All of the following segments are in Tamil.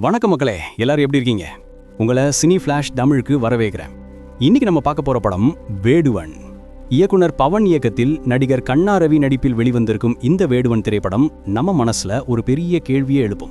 வணக்கம் மக்களே எல்லாரும் எப்படி இருக்கீங்க? உங்களை சினி ஃப்ளாஷ் தமிழுக்கு வரவேற்கிறேன். இன்னைக்கு நம்ம பார்க்க போற படம் வேடுவன். இயக்குனர் பவன் இயக்கத்தில் நடிகர் கண்ணா ரவி நடிப்பில் வெளிவந்திருக்கும் இந்த வேடுவன் திரைப்படம் நம்ம மனசுல ஒரு பெரிய கேள்வியை எழுப்பும்.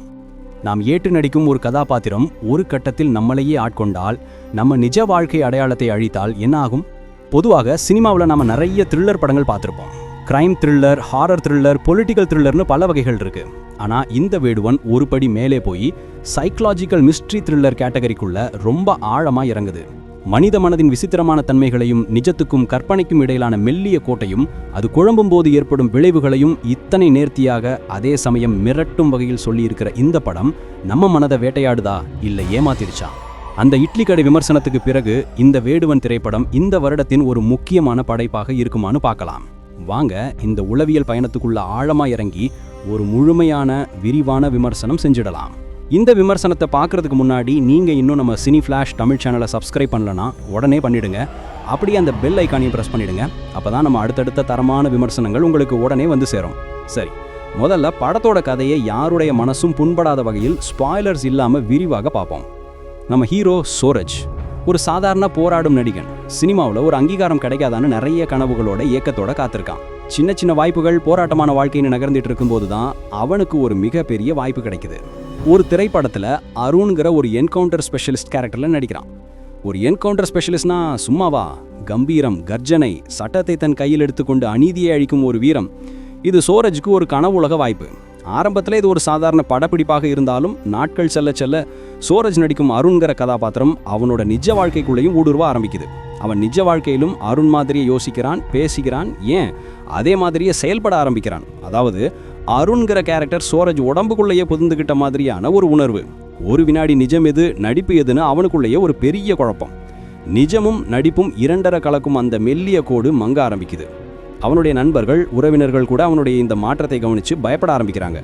நாம் ஏற்று நடிக்கும் ஒரு கதாபாத்திரம் ஒரு கட்டத்தில் நம்மளையே ஆட்கொண்டால் நம்ம நிஜ வாழ்க்கை அடையாளத்தை அழித்தால் என்ன ஆகும்? பொதுவாக சினிமாவில் நம்ம நிறைய த்ரில்லர் படங்கள் பார்த்துருப்போம். Crime thriller horror thriller political த்ரில்லர்னு பல வகைகள் இருக்கு. ஆனா இந்த வேடுவன் ஒரு படி மேலே போய் சைக்கலாஜிக்கல் மிஸ்ட்ரி த்ரில்லர் கேட்டகரிக்குள்ள ரொம்ப ஆழமா இறங்குது. மனித மனதின் விசித்திரமான தன்மைகளையும் நிஜத்துக்கும் கற்பனைக்கும் இடையிலான மெல்லிய கோட்டையும் அது குழம்பும் போது ஏற்படும் விளைவுகளையும் இத்தனை நேர்த்தியாக அதே சமயம் மிரட்டும் வகையில் சொல்லியிருக்கிற இந்த படம் நம்ம மனதை வேட்டையாடுதா இல்லை ஏமாத்திருச்சா அந்த இட்லி கடை விமர்சனத்துக்கு பிறகு இந்த வேடுவன் திரைப்படம் இந்த வருடத்தின் ஒரு முக்கியமான படைப்பாக இருக்குமான்னு பார்க்கலாம். வாங்க இந்த உளவியல் பயணத்துக்குள்ள ஆழமா இறங்கி ஒரு முழுமையான விரிவான விமர்சனம் செஞ்சிடலாம். இந்த விமர்சனத்தை பார்க்குறதுக்கு முன்னாடி நீங்க இன்னும் நம்ம சினி ஃபிளாஷ் தமிழ் சேனலை சப்ஸ்கிரைப் பண்ணலனா உடனே பண்ணிவிடுங்க அப்படியே அந்த பெல் ஐக்கானையும் ப்ரெஸ் பண்ணிடுங்க. அப்பதான் நம்ம அடுத்தடுத்த தரமான விமர்சனங்கள் உங்களுக்கு உடனே வந்து சேரும். சரி முதல்ல படத்தோட கதையை யாருடைய மனசும் புண்படாத வகையில் ஸ்பாய்லர்ஸ் இல்லாம விரிவாக பார்ப்போம். நம்ம ஹீரோ சோரஜ் ஒரு சாதாரண போராடும் நடிகன். சினிமாவில் ஒரு அங்கீகாரம் கிடைக்காதான்னு நிறைய கனவுகளோட இயக்கத்தோட காத்திருக்கான். சின்ன சின்ன வாய்ப்புகள் போராட்டமான வாழ்க்கைன்னு நகர்ந்துட்டு இருக்கும்போது தான் அவனுக்கு ஒரு மிகப்பெரிய வாய்ப்பு கிடைக்குது. ஒரு திரைப்படத்தில் அருண்கிற ஒரு என்கவுண்டர் ஸ்பெஷலிஸ்ட் கேரக்டரில் நடிக்கிறான். ஒரு என்கவுண்டர் ஸ்பெஷலிஸ்ட்னா சும்மாவா? கம்பீரம் கர்ஜனை சட்டத்தை தன் கையில் எடுத்துக்கொண்டு அநீதியை அழிக்கும் ஒரு வீரம். இது சோரஜுக்கு ஒரு கனவுலக வாய்ப்பு. ஆரம்பத்தில் இது ஒரு சாதாரண படப்பிடிப்பாக இருந்தாலும் நாட்கள் செல்ல செல்ல சூரஜ் நடிக்கும் அருண்கிற கதாபாத்திரம் அவனோட நிஜ வாழ்க்கைக்குள்ளேயும் ஊடுருவ ஆரம்பிக்குது. அவன் நிஜ வாழ்க்கையிலும் அருண் மாதிரியே யோசிக்கிறான் பேசிக்கிறான் ஏன்? அதே மாதிரியே செயல்பட ஆரம்பிக்கிறான். அதாவது அருண்கிற கேரக்டர் சூரஜ் உடம்புக்குள்ளேயே புதுந்துக்கிட்ட மாதிரியான ஒரு உணர்வு. ஒரு வினாடி நிஜம் எது நடிப்பு எதுன்னு அவனுக்குள்ளேயே ஒரு பெரிய குழப்பம். நிஜமும் நடிப்பும் இரண்டரை கலக்கும் அந்த மெல்லிய கோடு மங்க ஆரம்பிக்குது. அவனுடைய நண்பர்கள் உறவினர்கள் கூட அவனுடைய இந்த மாற்றத்தை கவனித்து பயப்பட ஆரம்பிக்கிறாங்க.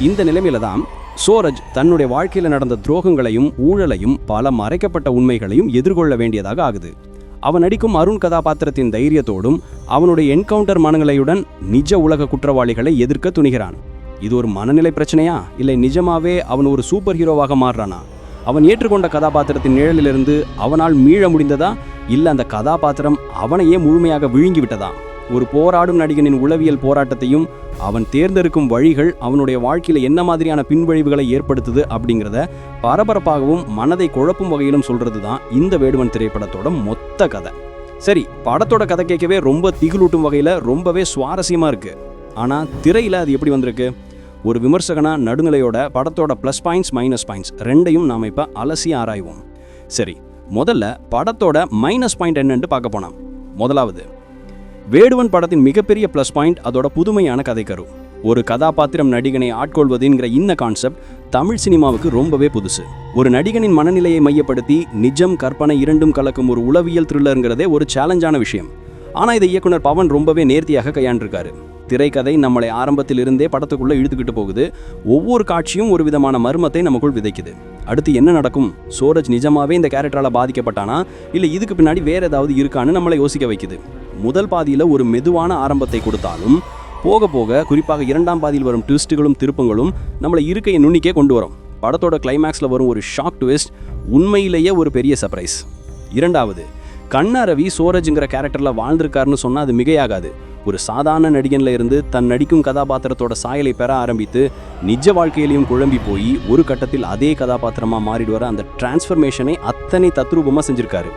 இந்த நிலைமையில தான் சோரஜ் தன்னுடைய வாழ்க்கையில் நடந்த துரோகங்களையும் ஊழலையும் பல மறைக்கப்பட்ட உண்மைகளையும் எதிர்கொள்ள வேண்டியதாக ஆகுது. அவன் நடிக்கும் அருண் கதாபாத்திரத்தின் தைரியத்தோடும் அவனுடைய என்கவுண்டர் மனநிலையுடன் நிஜ உலக குற்றவாளிகளை எதிர்க்க துணிகிறான். இது ஒரு மனநிலை பிரச்சனையா? இல்லை நிஜமாவே அவன் ஒரு சூப்பர் ஹீரோவாக மாறுறானா? அவன் ஏற்றுக்கொண்ட கதாபாத்திரத்தின் நிழலிலிருந்து அவனால் மீழ முடிந்ததா? இல்லை அந்த கதாபாத்திரம் அவனையே முழுமையாக விழுங்கி விட்டதா? ஒரு போராடும் நடிகனின் உளவியல் போராட்டத்தையும் அவன் தேர்ந்தெடுக்கும் வழிகள் அவனுடைய வாழ்க்கையில் என்ன மாதிரியான பின்வழிவுகளை ஏற்படுத்துது அப்படிங்கிறத பரபரப்பாகவும் மனதை குழப்பும் வகையிலும் சொல்கிறது தான் இந்த வேடுவன் திரைப்படத்தோட மொத்த கதை. சரி படத்தோட கதை கேட்கவே ரொம்ப திகிலூட்டும் வகையில் ரொம்பவே சுவாரஸ்யமாக இருக்குது ஆனால் திரையில் அது எப்படி வந்திருக்கு? ஒரு விமர்சகனா நடுநிலையோட படத்தோட ப்ளஸ் பாயிண்ட்ஸ் மைனஸ் பாயிண்ட்ஸ் ரெண்டையும் நாம் இப்போ அலசி ஆராய்வோம். சரி முதல்ல படத்தோட மைனஸ் பாயிண்ட் என்னன்னு பார்க்க போனோம் முதலாவது வேடுவன் படத்தின் மிகப்பெரிய ப்ளஸ் பாயிண்ட் அதோட புதுமையான கதைக்கரு. ஒரு கதாபாத்திரம் நடிகனை ஆட்கொள்வதுங்கிற இந்த கான்செப்ட் தமிழ் சினிமாவுக்கு ரொம்பவே புதுசு. ஒரு நடிகனின் மனநிலையை மையப்படுத்தி நிஜம் கற்பனை இரண்டும் கலக்கும் ஒரு உளவியல் த்ரில்லருங்கிறதே ஒரு சேலஞ்சான விஷயம். ஆனால் இதை இயக்குனர் பவன் ரொம்பவே நேர்த்தியாக கையாண்டிருக்காரு. திரைக்கதை நம்மளை ஆரம்பத்தில் இருந்தே இழுத்துக்கிட்டு போகுது. ஒவ்வொரு காட்சியும் ஒரு விதமான மர்மத்தை நமக்குள் விதைக்குது. அடுத்து என்ன நடக்கும்? சோரஜ் நிஜமாவே இந்த கேரக்டரால் பாதிக்கப்பட்டானா? இல்லை இதுக்கு பின்னாடி வேற ஏதாவது இருக்கான்னு நம்மளை யோசிக்க வைக்குது. முதல் பாதியில் ஒரு மெதுவான ஆரம்பத்தை கொடுத்தாலும் போக போக குறிப்பாக இரண்டாம் பாதியில் வரும் ட்விஸ்ட்டுகளும் திருப்பங்களும் நம்மளை இருக்கையை நுண்ணிக்கே கொண்டு வரும். படத்தோட கிளைமேக்ஸில் வரும் ஒரு ஷாக் ட்விஸ்ட் உண்மையிலேயே ஒரு பெரிய சர்ப்ரைஸ் இரண்டாவது கண்ணா ரவி சோரஜுங்கிற கேரக்டரில் வாழ்ந்திருக்காருன்னு சொன்னால் அது மிகையாகாது. ஒரு சாதாரண நடிகன்ல இருந்து தன் நடிக்கும் கதாபாத்திரத்தோட சாயலை பெற ஆரம்பித்து நிஜ வாழ்க்கையிலையும் குழம்பி போய் ஒரு கட்டத்தில் அதே கதாபாத்திரமாக மாறிடுவார். அந்த டிரான்ஸ்ஃபர்மேஷனை அத்தனை தத்ரூபமாக செஞ்சுருக்காரு.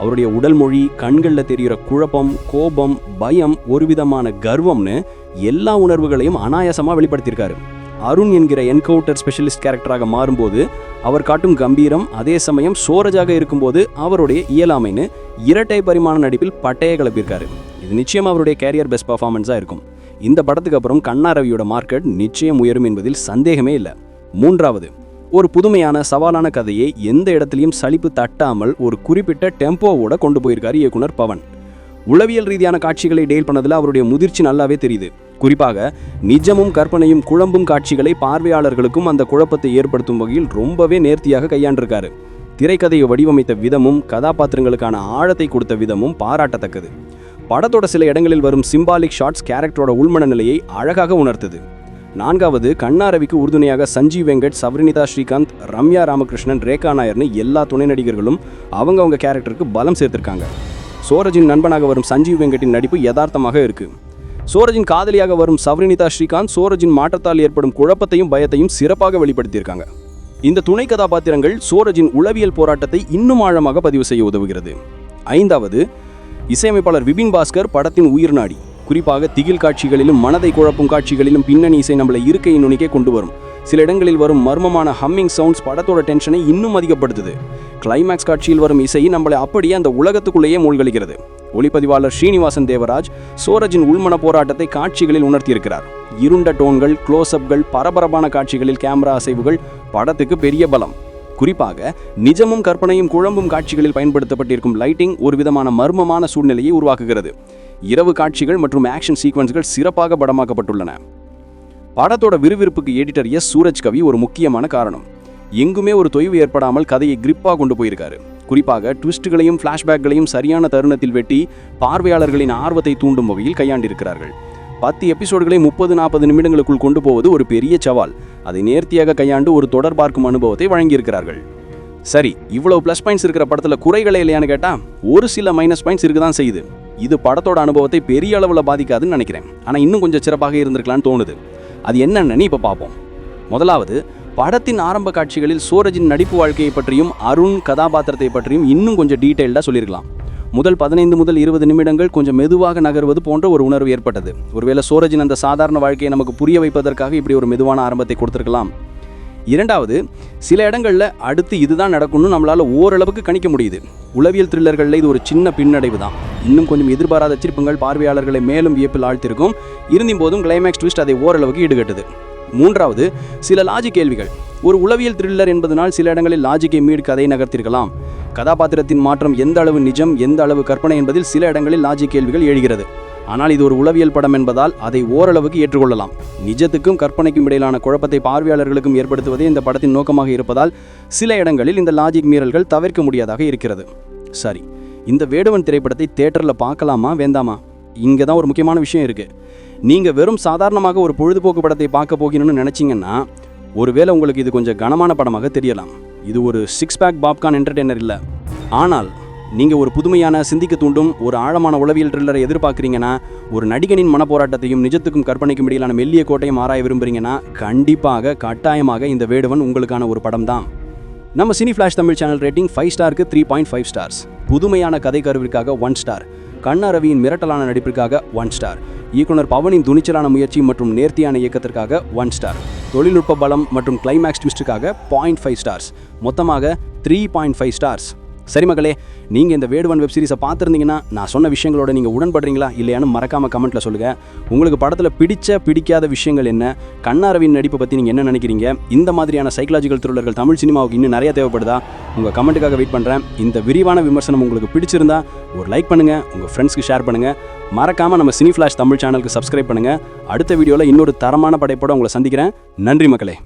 அவருடைய உடல் மொழி கண்களில் தெரிகிற குழப்பம் கோபம் பயம் ஒரு விதமான கர்வம்னு எல்லா உணர்வுகளையும் அனாயாசமாக வெளிப்படுத்தியிருக்காரு. அருண் என்கிற என்கவுண்டர் ஸ்பெஷலிஸ்ட் கேரக்டராக மாறும்போது அவர் காட்டும் கம்பீரம் அதே சமயம் சோரஜாக இருக்கும்போது அவருடைய இயலாமைன்னு இரட்டை பரிமாண நடிப்பில் பட்டையை கிளப்பியிருக்காரு. இது நிச்சயம் அவருடைய கேரியர் பெஸ்ட் பர்ஃபார்மன்ஸாக இருக்கும். இந்த படத்துக்கு அப்புறம் கண்ணா ரவியோட மார்க்கெட் நிச்சயம் உயரும் என்பதில் சந்தேகமே இல்லை. மூன்றாவது ஒரு புதுமையான சவாலான கதையை எந்த இடத்துலையும் சலிப்பு தட்டாமல் ஒரு குறிப்பிட்ட டெம்போவோட கொண்டு போயிருக்காரு இயக்குனர் பவன். உளவியல் ரீதியான காட்சிகளை டெய்ல் பண்ணதில் அவருடைய முதிர்ச்சி நல்லாவே தெரியுது. குறிப்பாக நிஜமும் கற்பனையும் குழம்பும் காட்சிகளை பார்வையாளர்களுக்கும் அந்த குழப்பத்தை ஏற்படுத்தும் வகையில் ரொம்பவே நேர்த்தியாக கையாண்டிருக்காரு. திரைக்கதையை வடிவமைத்த விதமும் கதாபாத்திரங்களுக்கான ஆழத்தை கொடுத்த விதமும் பாராட்டத்தக்கது. படத்தோட சில இடங்களில் வரும் சிம்பாலிக் ஷாட்ஸ் கேரக்டரோட உள்மன நிலையை அழகாக உணர்த்தது. நான்காவது கண்ணாரவிக்கு உறுதுணையாக சஞ்சீவ் வெங்கட் சவரினிதா ஸ்ரீகாந்த் ரம்யா ராமகிருஷ்ணன் ரேகா நாயர்னு எல்லா துணை நடிகர்களும் அவங்கவுங்க கேரக்டருக்கு பலம் சேர்த்திருக்காங்க. சோரஜின் நண்பனாக வரும் சஞ்சீவ் வெங்கட்டின் நடிப்பு யதார்த்தமாக இருக்கு. சோரஜின் காதலியாக வரும் சவரினிதா ஸ்ரீகாந்த் சோரஜின் மாற்றத்தால் ஏற்படும் குழப்பத்தையும் பயத்தையும் சிறப்பாக வெளிப்படுத்தியிருக்காங்க. இந்த துணை கதாபாத்திரங்கள் சோரஜின் உளவியல் போராட்டத்தை இன்னும் ஆழமாக பதிவு செய்ய உதவுகிறது. ஐந்தாவது இசையமைப்பாளர் விபின் பாஸ்கர் படத்தின் உயிர் நாடி. குறிப்பாக திகில் காட்சிகளிலும் மனதை குழப்பும் காட்சிகளிலும் பின்னணி இசை நம்மளை இருக்கையின் நுனிக்கே கொண்டு வரும். சில இடங்களில் வரும் மர்மமான ஹம்மிங் சவுண்ட்ஸ் படத்தோட டென்ஷனை இன்னும் அதிகப்படுத்துது. கிளைமேக்ஸ் காட்சியில் வரும் இசை நம்மளை அப்படியே அந்த உலகத்துக்குள்ளேயே மூழ்கடிக்கிறது. ஒளிப்பதிவாளர் ஸ்ரீனிவாசன் தேவராஜ் சோரஜின் உள்மன போராட்டத்தை காட்சிகளில் உணர்த்தியிருக்கிறார். இருண்ட டோன்கள் க்ளோஸ்அப்கள் பரபரப்பான காட்சிகளில் கேமரா அசைவுகள் படத்துக்கு பெரிய பலம். குறிப்பாக நிஜமும் கற்பனையும் குழம்பும் காட்சிகளில் பயன்படுத்தப்பட்டிருக்கும் லைட்டிங் ஒரு விதமான மர்மமான சூழ்நிலையை உருவாக்குகிறது. இரவு காட்சிகள் மற்றும் ஆக்ஷன் சீக்வன்ஸ்கள் சிறப்பாக படமாக்கப்பட்டுள்ளன. படத்தோட விறுவிறுப்புக்கு எடிட்டர் எஸ். சூரஜ் கவி ஒரு முக்கியமான காரணம். எங்குமே ஒரு தொய்வு ஏற்படாமல் கதையை கிரிப்பாக கொண்டு போயிருக்காரு. குறிப்பாக ட்விஸ்ட்டுகளையும் ஃப்ளாஷ்பேக்களையும் சரியான தருணத்தில் வெட்டி பார்வையாளர்களின் ஆர்வத்தை தூண்டும் வகையில் கையாண்டிருக்கிறார்கள். பத்து எபிசோடுகளை முப்பது நாற்பது நிமிடங்களுக்குள் கொண்டு போவது ஒரு பெரிய சவால். அதை நேர்த்தியாக கையாண்டு ஒரு தொடர் பார்க்கும் அனுபவத்தை வழங்கியிருக்கிறார்கள். சரி இவ்வளவு ப்ளஸ் பாயிண்ட்ஸ் இருக்கிற படத்தில் குறைகளே இல்லையான்னு கேட்டால் ஒரு சில மைனஸ் பாயிண்ட்ஸ் இருக்க தான் செய்யுது. இது படத்தோட அனுபவத்தை பெரிய அளவில் பாதிக்காதுன்னு நினைக்கிறேன். ஆனால் இன்னும் கொஞ்சம் சிறப்பாக இருந்திருக்கலாம்னு தோணுது. அது என்னென்னு இப்போ பார்ப்போம் முதலாவது படத்தின் ஆரம்ப காட்சிகளில் சூரஜின் நடிப்பு வாழ்க்கையை பற்றியும் அருண் கதாபாத்திரத்தை பற்றியும் இன்னும் கொஞ்சம் டீட்டெயில்டாக சொல்லியிருக்கலாம் முதல் பதினைந்து முதல் இருபது நிமிடங்கள் கொஞ்சம் மெதுவாக நகர்வது போன்ற ஒரு உணர்வு ஏற்பட்டது. ஒருவேளை சூரஜின் அந்த சாதாரண வாழ்க்கையை நமக்கு புரிய வைப்பதற்காக இப்படி ஒரு மெதுவான ஆரம்பத்தை கொடுத்துருக்கலாம். இரண்டாவது சில இடங்களில் அடுத்து இதுதான் நடக்கும்னு நம்மளால் ஓரளவுக்கு கணிக்க முடியுது. உளவியல் த்ரில்லர்களில் இது ஒரு சின்ன பின்னடைவு தான். இன்னும் கொஞ்சம் எதிர்பாராத சிற்பங்கள் பார்வையாளர்களை மேலும் வியப்பில் ஆழ்த்திருக்கும். இருந்தும் போதும் கிளைமேக்ஸ் ட்விஸ்ட் அதை ஓரளவுக்கு ஈடுகட்டுது. மூன்றாவது சில லாஜிக் கேள்விகள். ஒரு உளவியல் த்ரில்லர் என்பதனால் சில இடங்களில் லாஜிக்கை மீடு கதை நகர்த்திருக்கலாம். கதாபாத்திரத்தின் மாற்றம் எந்த அளவு நிஜம் எந்த அளவு கற்பனை என்பதில் சில இடங்களில் லாஜிக் கேள்விகள் எழுகிறது. ஆனால் இது ஒரு உளவியல் படம் என்பதால் அதை ஓரளவுக்கு ஏற்றுக்கொள்ளலாம். நிஜத்துக்கும் கற்பனைக்கும் இடையிலான குழப்பத்தை பார்வையாளர்களுக்கும் ஏற்படுத்துவதே இந்த படத்தின் நோக்கமாக இருப்பதால் சில இடங்களில் இந்த லாஜிக் மீறல்கள் தவிர்க்க முடியாதாக இருக்கிறது. சரி இந்த வேடுவன் திரைப்படத்தை தேட்டரில் பார்க்கலாமா வேண்டாமா? இங்கே தான் ஒரு முக்கியமான விஷயம் இருக்குது நீங்கள் வெறும் சாதாரணமாக ஒரு பொழுதுபோக்கு படத்தை பார்க்க போகணும்னு நினச்சிங்கன்னா ஒருவேளை உங்களுக்கு இது கொஞ்சம் கனமான படமாக தெரியலாம். இது ஒரு சிக்ஸ் பேக் பாப்கார்ன் என்டர்டெய்னர் இல்லை. ஆனால் நீங்கள் ஒரு புதுமையான சிந்திக்க தூண்டும் ஒரு ஆழமான உளவியல் ட்ரில்லரை எதிர்பார்க்குறீங்கன்னா ஒரு நடிகனின் மனப்போராட்டத்தையும் நிஜத்துக்கும் கற்பனைக்கும் இடையிலான மெல்லிய கோட்டையும் ஆராய விரும்புறீங்கன்னா கண்டிப்பாக கட்டாயமாக இந்த வேடுவன் உங்களுக்கான ஒரு படம் தான். நம்ம cine flash Tamil channel rating five ஸ்டாருக்கு த்ரீ பாயிண்ட் ஃபைவ் ஸ்டார்ஸ் புதுமையான கதை கருவிற்காக ஒன் ஸ்டார் கண்ணா ரவியின் மிரட்டலான நடிப்பிற்காக ஒன் ஸ்டார் இயக்குனர் பவனின் துணிச்சலான முயற்சி மற்றும் நேர்த்தியான இயக்கத்திற்காக ஒன் ஸ்டார் தொழில்நுட்ப பலம் மற்றும் கிளைமேக்ஸ் ட்விஸ்ட்டுக்காக பாயிண்ட் ஃபைவ் ஸ்டார்ஸ் மொத்தமாக த்ரீ பாயிண்ட் ஃபைவ் ஸ்டார்ஸ் சரி மகளே நீங்கள் இந்த வேடுவன் வெப் சீரிஸை பார்த்துருந்தீங்கன்னா நான் சொன்ன விஷயங்களோட நீங்கள் உடன்படுறீங்களா இல்லையான்னு மறக்காமல் கமெண்ட்டில் சொல்லுங்கள் உங்களுக்கு படத்தில் பிடிச்ச பிடிக்காத விஷயங்கள் என்ன கண்ணாரவின் நடிப்பை பற்றி நீங்கள் என்ன நினைக்கிறீங்க இந்த மாதிரியான சைக்கலாஜிக்கல் த்ரில்லர்கள் தமிழ் சினிமாவுக்கு இன்னும் நிறைய தேவைப்படுதா உங்கள் கமெண்ட்டுக்காக வெயிட் பண்ணுறேன் இந்த விரிவான விமர்சனம் உங்களுக்கு பிடிச்சிருந்தா ஒரு லைக் பண்ணுங்கள் உங்கள் ஃப்ரெண்ட்ஸ்க்கு ஷேர் பண்ணுங்கள் மறக்காமல் நம்ம சினி ஃப்ளாஷ் தமிழ் சேனலுக்கு சப்ஸ்கிரைப் பண்ணுங்கள் அடுத்த வீடியோவில் இன்னொரு தரமான படைப்போட உங்களை சந்திக்கிறேன். நன்றி மக்களே.